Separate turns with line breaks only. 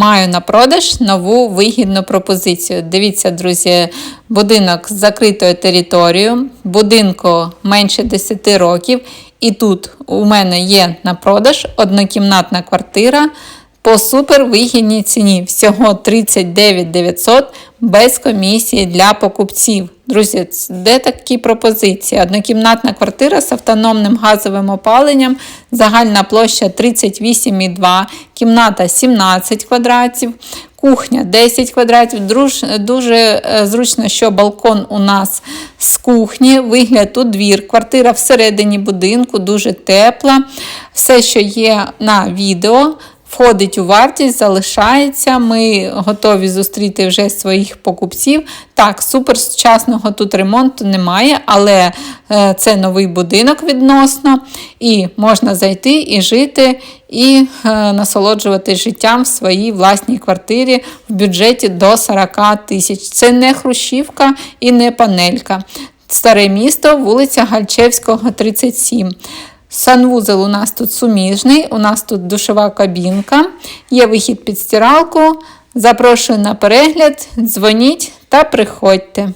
маю на продаж нову вигідну пропозицію. Дивіться, друзі, будинок з закритою територією, будинку менше 10 років. І тут у мене є на продаж однокімнатна квартира по супервигідній ціні. Всього 39 900 без комісії для покупців. Друзі, де такі пропозиції? Однокімнатна квартира з автономним газовим опаленням, загальна площа 38,2, кімната 17 квадратів, кухня 10 квадратів. Дуже е, зручно, що балкон у нас з кухні, вигляд у двір, квартира всередині будинку, дуже тепла. Все, що є на відео. Входить у вартість, залишається. Ми готові зустріти вже своїх покупців. Так, суперсучасного тут ремонту немає, але е, це новий будинок відносно, і можна зайти і жити, і е, насолоджувати життям в своїй власній квартирі в бюджеті до 40 тисяч. Це не хрущівка і не панелька. Старе місто, вулиця Гальчевського, 37. Санвузел у нас тут суміжний, у нас тут душова кабінка, є вихід під стиралку. Запрошую на перегляд, дзвоніть та приходьте.